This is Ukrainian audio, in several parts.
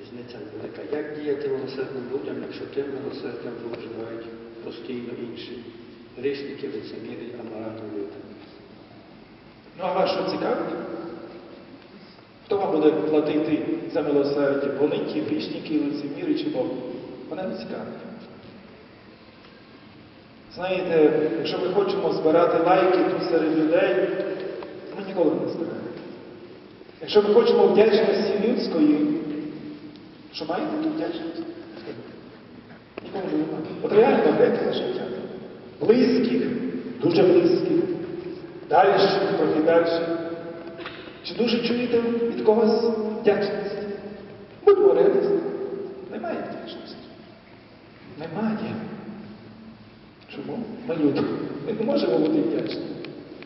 різниця велика. Як діяти милосердним людям, якщо тим милосердям зловживають постійно інші грішники, лицеміри, амаратні люди? Ну а вас що цікавить? Хто вам буде платити за милосердя? Вони ті грішники, лицеміри чи Бог? Мене не цікавить. Знаєте, якщо ми хочемо збирати лайки тут серед людей, ми ніколи не збираємо. Якщо ми хочемо вдячності людської, що маєте ту вдячність? Нікому не немає. От реально греки життя. Близьких, дуже близьких, дальших, трохи далі. Чи дуже чуєте від когось вдячність? Будьмо реалістами. Немає вдячності. Немає. Чому? Ми. Ми не можемо бути вдячні.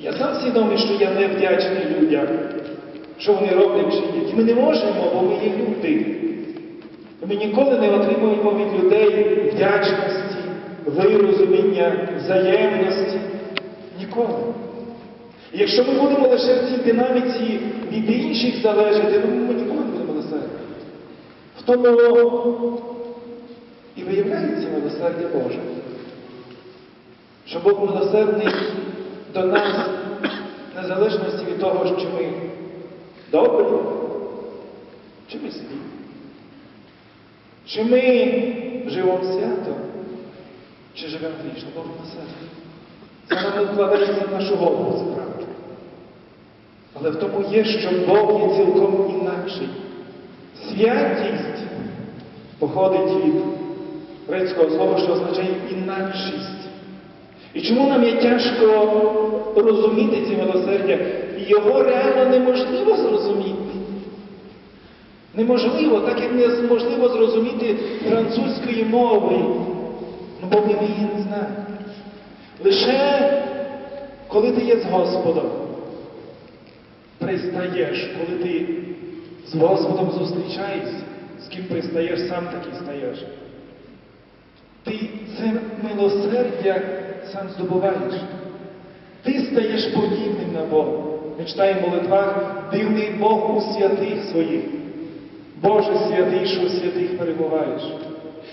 Я сам свідомий, що я не вдячний людям, що вони роблять чи ні. Ми не можемо, бо ми є люди. Ми ніколи не отримуємо від людей вдячності, вирозуміння, взаємності. Ніколи. І якщо ми будемо лише в цій динаміці від інших залежати, ну ми ніколи не будемо милосердя. В тому і виявляється милосердя Боже. Що Бог милосердний до нас незалежності від того, що ми добрі, чи ми злі. Чи ми живемо свято, чи живемо грішно, Бог милосердний. Це нам не вкладається в нашу голову, це правда. Але в тому є, що Бог є цілком інакший. Святість походить від грецького слова, що означає інакшість. І чому нам є тяжко розуміти ці милосердя? Його реально неможливо зрозуміти. Неможливо, так як неможливо зрозуміти французької мови, ну бо ми її не знаємо. Лише коли ти є з Господом, пристаєш, коли ти з Господом зустрічаєшся, з ким пристаєш, сам такий стаєш. Ти це милосердя сам здобуваєш. Ти стаєш подібним на Бога. Ми читаємо в молитвах, дивний Бог у святих своїх. Боже святий, що святих перебуваєш.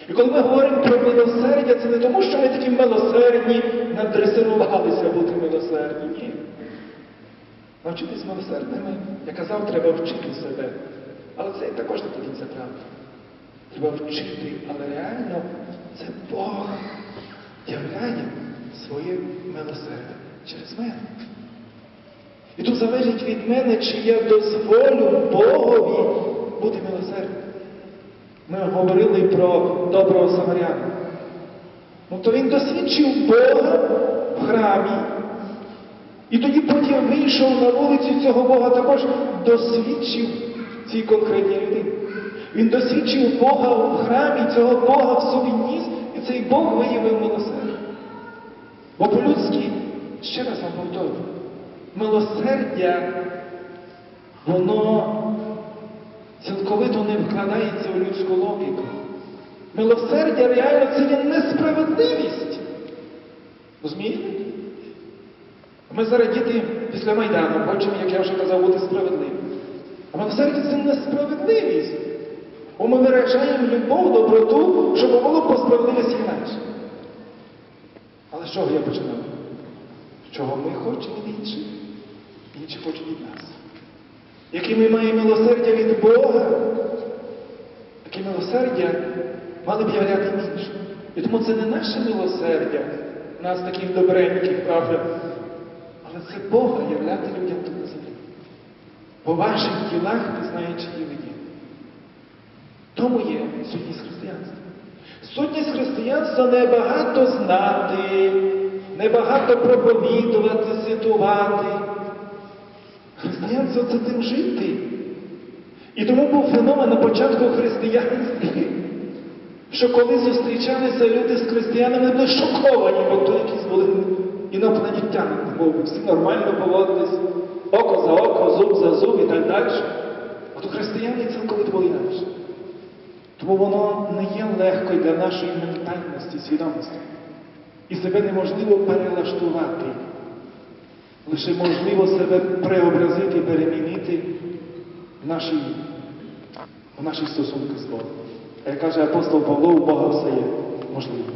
І коли ми говоримо про милосердя, це не тому, що ми такі милосердні, надресирувалися бути милосердні. Ні. Навчитись милосердними, я казав, треба вчити себе. Але це також не до кінця правда. Треба вчити, але реально це Бог являє своє милосердя через мене. І тут залежить від мене, чи я дозволю Богові бути милосердним. Ми говорили про доброго самаряна. Ну то він досвідчив Бога в храмі. І тоді потім вийшов на вулицю цього Бога також досвідчив цій конкретній людині. Він досвідчив Бога в храмі, цього Бога в собі ніс, і цей Бог виявив милосердя. Бо по-людськи, ще раз вам повторюю, милосердя, воно цілковито не вкладається у людську логіку. Милосердя реально це є несправедливість. Розумієте? Ми зараз діти після Майдану хочемо, як я вже казав, бути справедливими. А милосердя це несправедливість. Бо ми виражаємо любов, доброту, щоб було по справедливості інакше. Але з чого я починав? Чого ми хочемо від інші хочуть від нас. Яке ми маємо милосердя від Бога, таке милосердя мали б являти іншим. І тому це не наше милосердя, нас таких добреньких, правда, але це Бога являти людям тут на землі. По ваших ділах пізнаючи її виді. Тому є сутність християнства. Сутність християнства не багато знати, не багато проповідувати, цитувати. Християнство це тим жити. І тому був феномен на початку християнства, що коли зустрічалися люди з християнами, були шоковані, бо то якісь були інопланетяни, бо всі нормально поводились, око за око, зуб за зуб і так далі. А то християни цілковито були інакше. Тому воно не є легко для нашої ментальності, свідомості. І себе неможливо перелаштувати. Лише можливо себе преобразити, перемінити в нашій в наших стосунках з Богом. Як каже апостол Павло, у Бога все є можливо.